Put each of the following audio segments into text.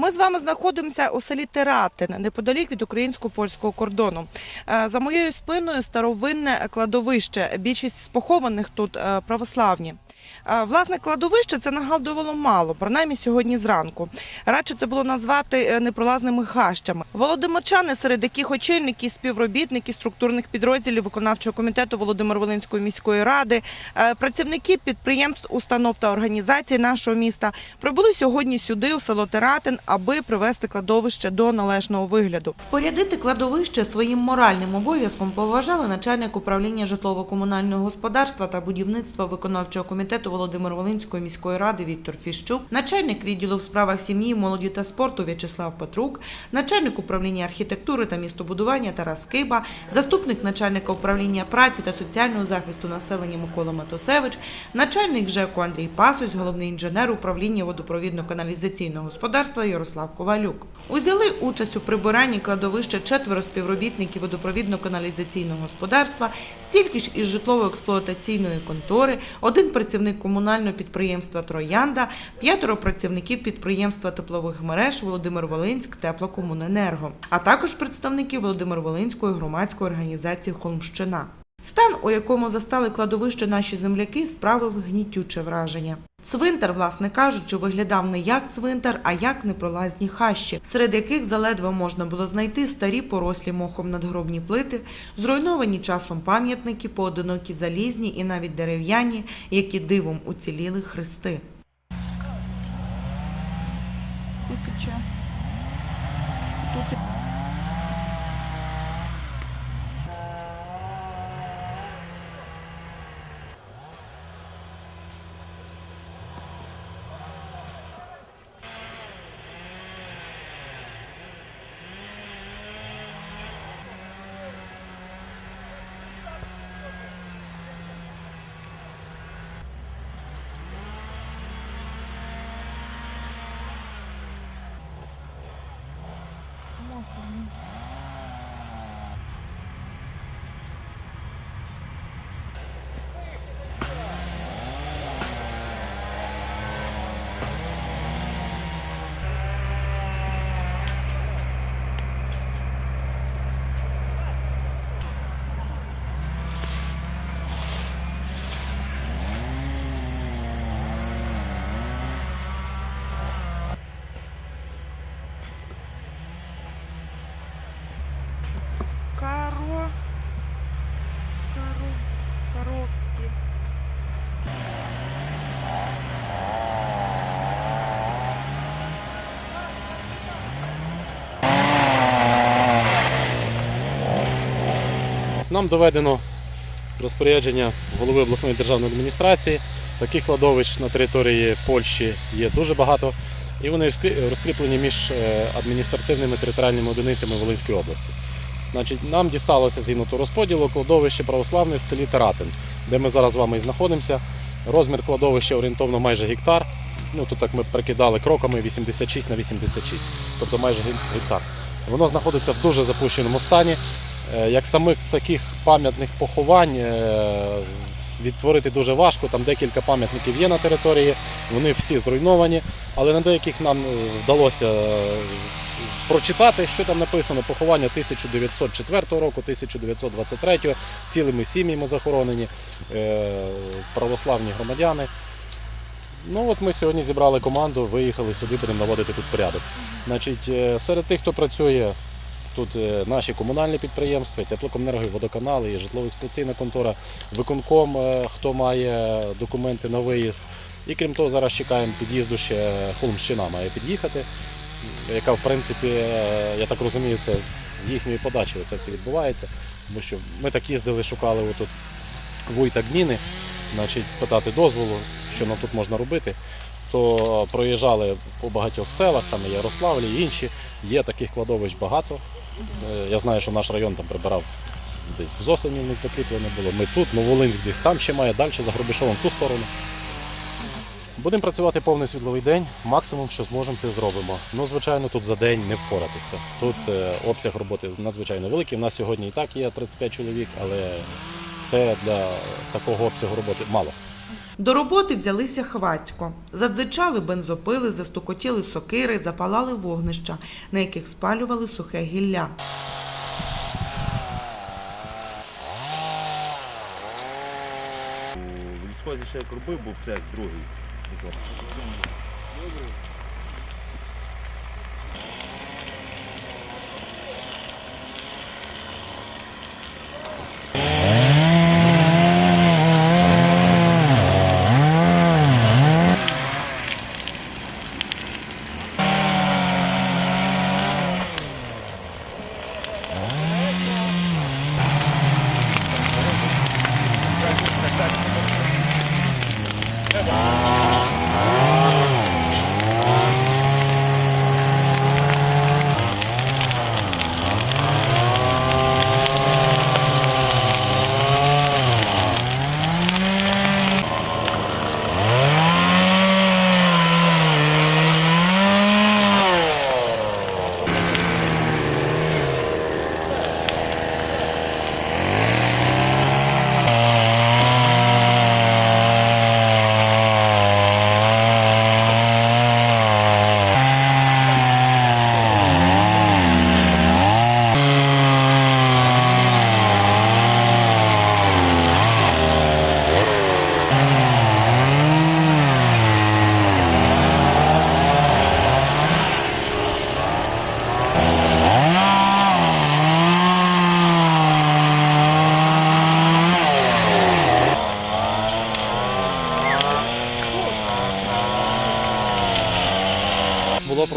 Ми з вами знаходимося у селі Тератин, неподалік від українсько-польського кордону. Е, За моєю спиною старовинне кладовище. Більшість похованих тут е, православні. Е, Власне, кладовище це нагадувало мало, принаймні сьогодні зранку. Радше це було назвати непролазними хащами. Володимирчани, серед яких очільники, співробітники структурних підрозділів виконавчого комітету Володимир-Волинської міської ради, працівники підприємств, установ та організацій нашого міста прибули сьогодні сюди, у село Тератин, аби привести кладовище до належного вигляду. Впорядити кладовище своїм моральним обов'язком поважали начальник управління житлово-комунального господарства та будівництва виконавчого комітету Володимир-Волинської міської ради Віктор Фіщук, начальник відділу в справах сім'ї, молоді та спорту В'ячеслав Петрук, начальник управління архітектури та містобудування Тарас Киба, заступник начальника управління праці та соціального захисту населення Микола Матусевич, начальник ЖЕКу Андрій Пасось, головний інженер управління водопровідно-каналізаційного господарства Ярослав Ковалюк. Узяли участь у прибиранні кладовища четверо співробітників водопровідно-каналізаційного господарства, стільки ж із житлово-експлуатаційної контори, один працівник комунального підприємства Троянда, п'ятеро працівників підприємства теплових мереж Володимир Волинськ Теплокомуненерго, а також представники Володимир Волинської громадської організації Холмщина. Стан, у якому застали кладовище наші земляки, справив гнітюче враження. Цвинтар, власне кажучи, виглядав не як цвинтар, а як непролазні хащі, серед яких заледве можна було знайти старі порослі мохом надгробні плити, зруйновані часом пам'ятники, поодинокі залізні і навіть дерев'яні, які дивом уціліли хрести. Нам доведено розпорядження голови обласної державної адміністрації. Таких кладовищ на території Польщі є дуже багато, і вони розкріплені між е, адміністративними територіальними одиницями Волинської області. Значить, нам дісталося згідно того розподілу кладовище православне в селі Таратин, де ми зараз з вами і знаходимося. Розмір кладовища орієнтовно майже гектар. Ну, тут так ми прикидали кроками 86 на 86, тобто майже гектар. Воно знаходиться в дуже запущеному стані. Е, Як самих таких пам'ятних поховань е, відтворити дуже важко. Там декілька пам'ятників є на території, вони всі зруйновані, але на деяких нам е, вдалося прочитати, що там написано. Поховання 1904 року, 1923, цілими сім'ями захоронені, православні громадяни. Ну от ми сьогодні зібрали команду, виїхали сюди, будемо наводити тут порядок. Значить, серед тих, хто працює тут е, наші комунальні підприємства, теплокомунерго, водоканали, житлово-експлуатаційна контора, виконком, е, хто має документи на виїзд. І крім того, зараз чекаємо під'їзду ще Холмщина має під'їхати, яка, в принципі, е, я так розумію, це з їхньої подачі це все відбувається. Тому що ми так їздили, шукали отут вуйта гміни, значить, спитати дозволу, що нам тут можна робити. То проїжджали по багатьох селах, там і Ярославлі, і інші. Є таких кладовищ багато. Е, Я знаю, що наш район там прибирав десь в Зосені, в них закріплене було. Ми тут, Новолинськ десь там ще має, далі за Гробишовом в ту сторону. Будемо працювати повний світловий день, максимум, що зможемо, те зробимо. Ну, звичайно, тут за день не впоратися. Тут е, обсяг роботи надзвичайно великий. У нас сьогодні і так є 35 чоловік, але це для такого обсягу роботи мало. До роботи взялися хвацько. Задзичали бензопили, застукотіли сокири, запалали вогнища, на яких спалювали сухе гілля. Лісхозі ще як робив, був цех другий.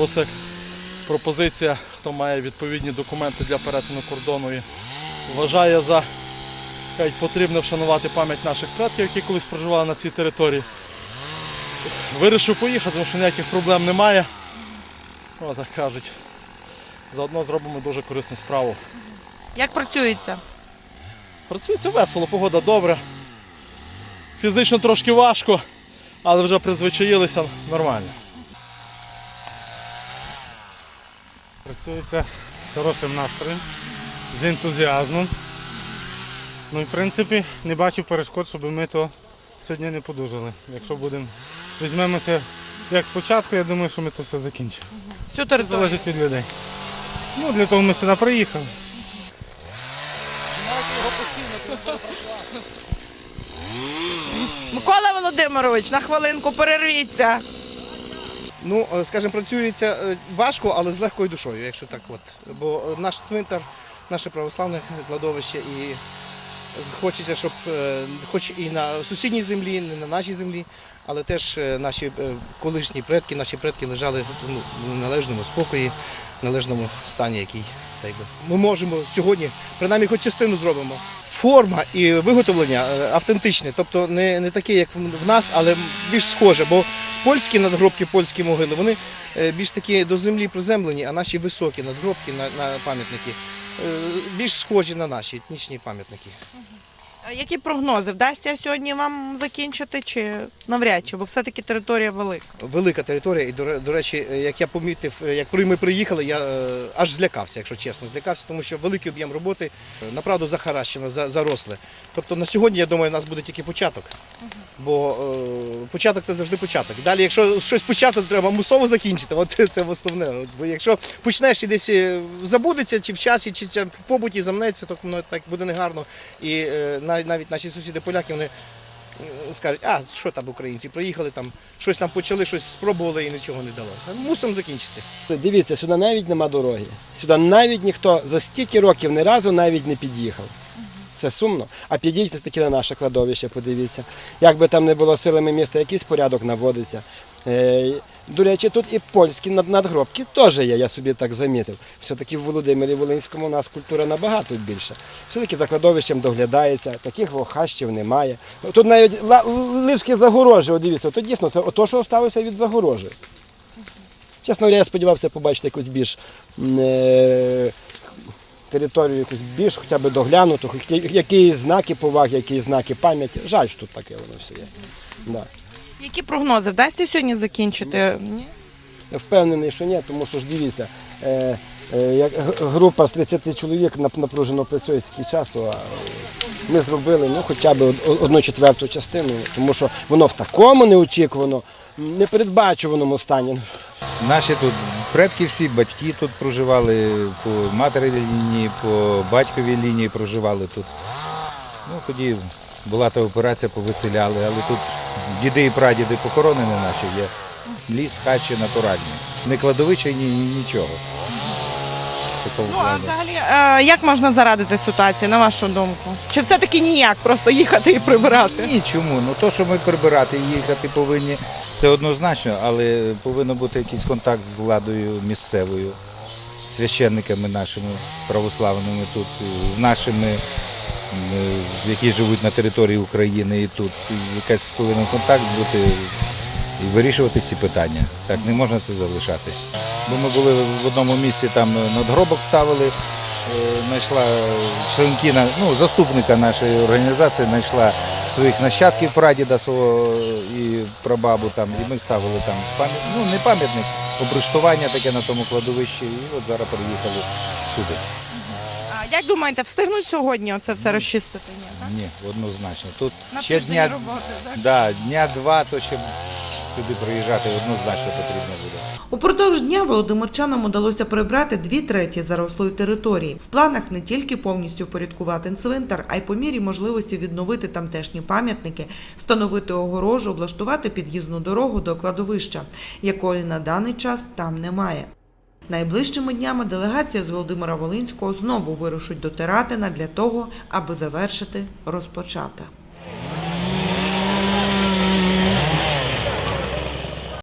Була пропозиція, хто має відповідні документи для перетину кордону і вважає за кажуть, потрібно вшанувати пам'ять наших предків, які колись проживали на цій території. Вирішив поїхати, тому що ніяких проблем немає. О, так кажуть. Заодно зробимо дуже корисну справу. Як працюється? Працюється весело, погода добра. Фізично трошки важко, але вже призвичаїлися нормально. Працюється з хорошим настроєм, з ентузіазмом. Ну і в принципі не бачу перешкод, щоб ми то сьогодні не подужали. Якщо будемо візьмемося як спочатку, я думаю, що ми то все закінчимо. Всю територію. залежить від людей. Ну, для того ми сюди приїхали. Микола Володимирович, на хвилинку перервіться. Ну, е, скажімо, працюється е, важко, але з легкою душою, якщо так от. Бо е, наш цвинтар, наше православне кладовище і хочеться, щоб хоч і на сусідній землі, не на нашій землі, але теж наші колишні предки, наші предки лежали ну, в належному спокої, в належному стані, який так би, ми можемо сьогодні, принаймні хоч частину зробимо. Форма і виготовлення е, автентичне, тобто не, не таке, як в нас, але більш схоже. Бо польські надгробки, польські могили, вони е, більш такі до землі приземлені, а наші високі надгробки на, на пам'ятники е, більш схожі на наші етнічні пам'ятники. А Які прогнози? Вдасться сьогодні вам закінчити чи навряд чи, бо все-таки територія велика. Велика територія, і до, до речі, як я помітив, як ми приїхали, я е, аж злякався, якщо чесно, злякався, тому що великий об'єм роботи е, направду захаращено, за- заросле. Тобто на сьогодні, я думаю, у нас буде тільки початок. Бо е, початок це завжди початок. Далі, якщо щось почати, то треба мусово закінчити. От це основне. От, бо якщо почнеш і десь е, забудеться, чи в часі, чи, в побуті замнеться, то воно так буде негарно. І е, навіть наші сусіди поляки вони е, скажуть, а що там українці, приїхали там, щось там почали, щось спробували і нічого не далося. Мусимо закінчити. Дивіться, сюди навіть нема дороги. Сюди навіть ніхто за стільки років ні разу навіть не під'їхав. Це сумно. А підійдьте таки на наше кладовище, подивіться. Як би там не було силами міста, якийсь порядок наводиться. До речі, тут і польські надгробки теж є, я собі так замітив. Все-таки в Володимирі Волинському у нас культура набагато більша. Все-таки за кладовищем доглядається, таких вохащів немає. Тут навіть лишки загорожі, дивіться, то дійсно це ото, що залишилося від загорожі. Чесно я сподівався побачити якусь більш е, територію, якусь більш хоча б доглянуту, якісь знаки поваги, якісь знаки пам'яті. Жаль, що тут таке воно все є. Да. Які прогнози? Вдасться сьогодні закінчити? Ні? Я Впевнений, що ні, тому що ж дивіться, е, е, як група з 30 чоловік нап- напружено працює стільки часу, а ми зробили ну, хоча б од- одну четверту частину, тому що воно в такому неочікувано, непередбачуваному стані. Наші тут предки всі, батьки тут проживали, по матері лінії, по батьковій лінії проживали тут. Ну, тоді була та операція, повиселяли, але тут діди і прадіди похоронені наші є. Ліс, хащі натуральні. Не кладовича, ні, ні нічого. Такого Ну а плану. взагалі, е, як можна зарадити ситуації, на вашу думку? Чи все-таки ніяк, просто їхати і прибирати? Ні, чому? Ну то, що ми прибирати і їхати повинні, це однозначно, але повинен бути якийсь контакт з владою місцевою, священниками нашими православними тут, з нашими, які живуть на території України і тут. І Якийсь повинен контакт бути і вирішувати ці питання. Так не можна це залишати. Бо ми були в одному місці, там надгробок ставили, е, знайшла членкіна, ну, заступника нашої організації, знайшла своїх нащадків прадіда свого і прабабу там, і ми ставили там пам'ят, ну не пам'ятник, обрештування таке на тому кладовищі, і от зараз приїхали сюди. Як думаєте, встигнуть сьогодні оце все розчистити? Ні, так? Ні, однозначно. Тут На ще тиждень дня, роботи, так? да, дня два, то ще сюди приїжджати однозначно потрібно буде. Упродовж дня володимирчанам удалося прибрати дві треті зарослої території. В планах не тільки повністю впорядкувати цвинтар, а й по мірі можливості відновити тамтешні пам'ятники, встановити огорожу, облаштувати під'їзну дорогу до кладовища, якої на даний час там немає. Найближчими днями делегація з Володимира Волинського знову вирушить до Тератина для того, аби завершити розпочате.